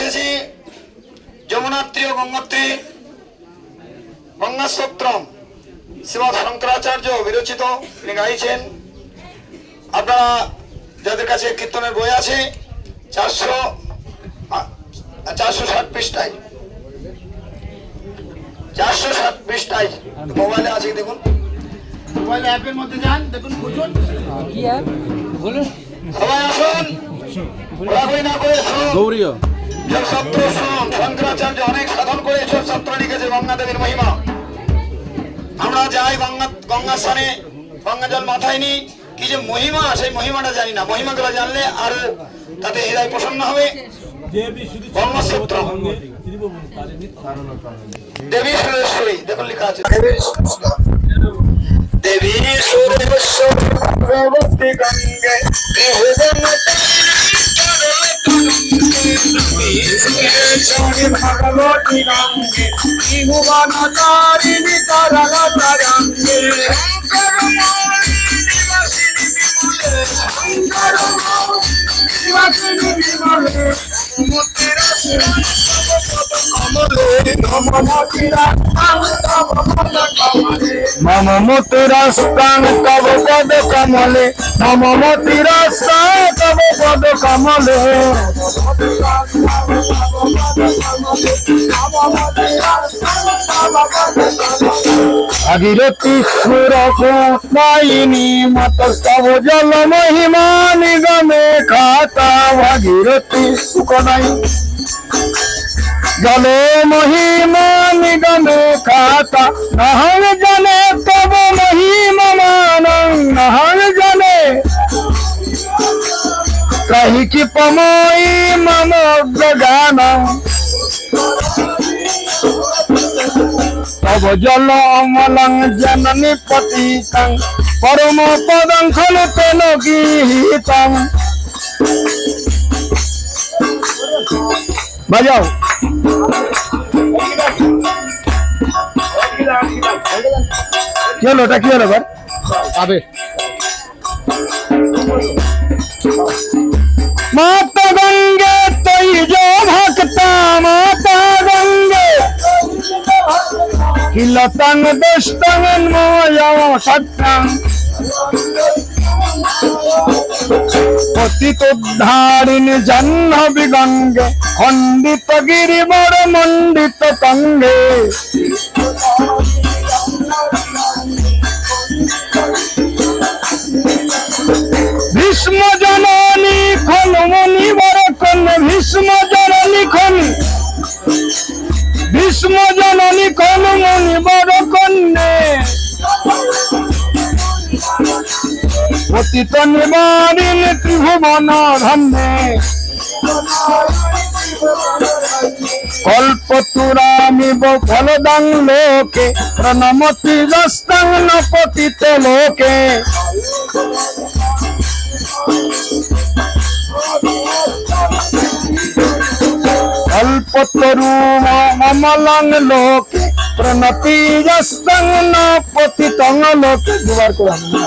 বসেছি যমুনাত্রী ও গঙ্গোত্রী গঙ্গাস্তোত্রম শ্রীমৎ শঙ্করাচার্য বিরচিত তিনি গাইছেন। আপনারা যাদের কাছে কীর্তনের বই আছে চারশো চারশো ষাট পৃষ্ঠায় চারশো ষাট পৃষ্ঠায় মোবাইলে আছে দেখুন। মোবাইল অ্যাপের মধ্যে যান দেখুন খুঁজুন কি আর বলুন। সবাই আসুন। ঘোরাঘুরি না করে শঙ্করাচার্য অনেক সাধন করে যোগ সত্র লিখেছে গঙ্গাদেবীর মহিমা। আমরা যাই গঙ্গা গঙ্গা স্থানে মাথায় নিই। কি যে মহিমা, সেই মহিমাটা জানি না। মহিমাগুলো জানলে আরও তাতে হৃদয় প্রসন্ন হবে। গঙ্গসূত্র দেবী সুরেশ্বরী, দেখুন লেখা আছে। দেবী সুরেশ্বরী গঙ্গে ভগবতী গঙ্গে ত্রিভুবন তারিণী তরল তরঙ্গে। মম মতিরাস্তাং তব পদ কমলে। মম মতিরাস্তাং তব পদ কমলে। ভাগীরথী সুর কোপাইনি মত স্তব জল মহিমা নিগমে খাতা ভাগীরথী সুকনাই জলে মহিমা নিগমে খাতা নহং জানে তব মহিমা মানং নহং জানে কহি কি পমই মম গানং জল অমলং জননী পতিতং পরম পদং খলু তেন গীতং। বাজাও। কি হলো ওটা কি হলো এবার? পাবে মাতা কিলতং দুষ্টং ময় সত্যং পতিতোদ্ধারিণী জাহ্নবী গঙ্গে খণ্ডিত গিরিবর মণ্ডিত তঙ্গে। পতিত নিবারিণী ত্রিভুবন ধন্যে কল্পতুরামিব ফলদাং লোকে প্রণমতি রস্তাং ন পতিত লোকে কল্পতরু অমলং লোকে প্রণতি রস্তাং ন পতিতং লোকে দুবার করে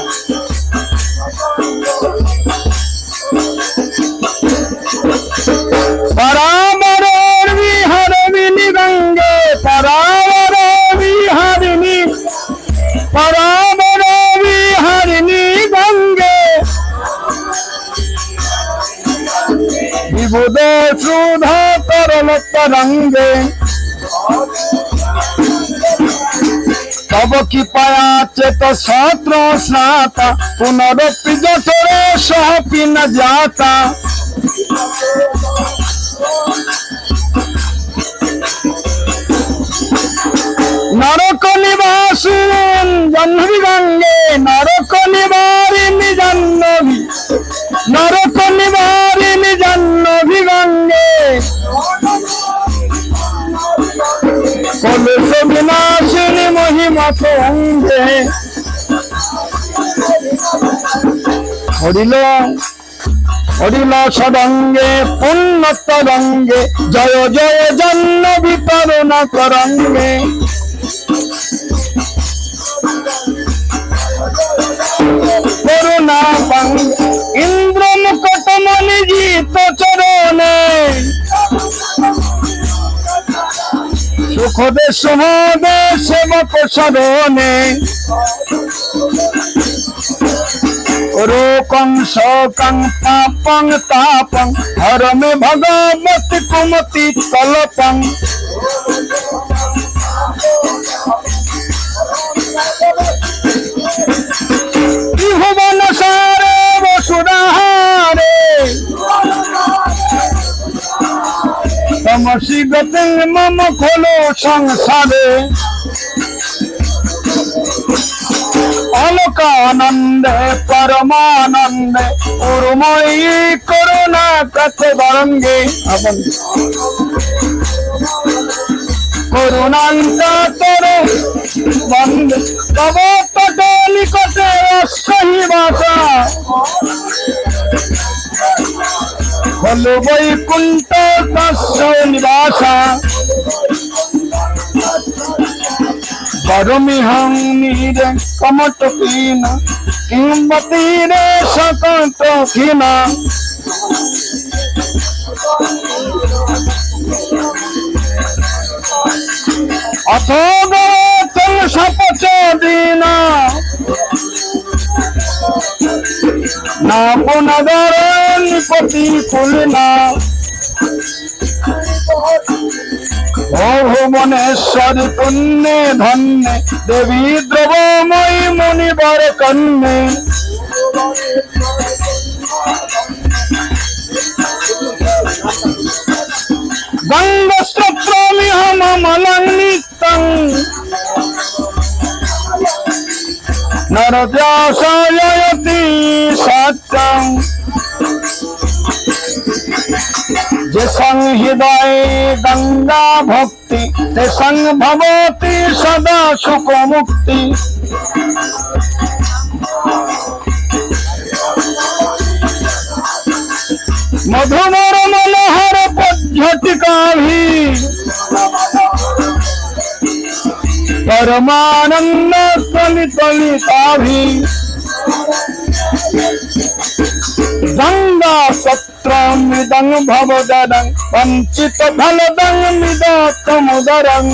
পুনরপি যথরে সহ পিন যাতা নরক নিবাসুন জহ্নবী গঙ্গে নরক নিবারিণী জাহ্নবী হরিল হরিল সদঙ্গে পুণ্যত রঙ্গে জয় জয় জন্ম বিতরণ করঙ্গে। করুণা ইন্দ্র মুকট মণি জিত চরণে। সুখ দেশ মহাদেশ সেবক সরণে রোকং শোকং পাপং তাপং হরমে ভগবতী কুমতি তলপং। ত্রিভুবন সারে বসুরাহারে তমসি গতি মম খোলো সংসারে। অলোকানন্দে পরমানন্দে উর্ময়ী করুণা কথে বরঙ্গে করুণান্ত বৈকুণ্ঠ নিবাসা। গরমিহং নীরে কমট পীন কিংবতীরে সকট ক্ষীণা অথ গৌতম সপচ দিনা। না পুনগর নিপতি কুলনা ও ভুবনেশ্বরী পুণ্যে ধন্যে দেবী দ্রবময়ী মুনিবর কন্যে। গঙ্গস্ত্রমিহমলং নিত্যং। নরদ্যাসয়তি সত্যং। যে সংহৃদয় গঙ্গা ভক্তি তে ভবতি সদা সুখ মুক্তি মধুমর মনোহর পদ্ধতিকাভি। পরমানন্দ దంగా సత్రం విదంగ్ భవదరం వంచిత ఫలదంగ్ విదాతముదరం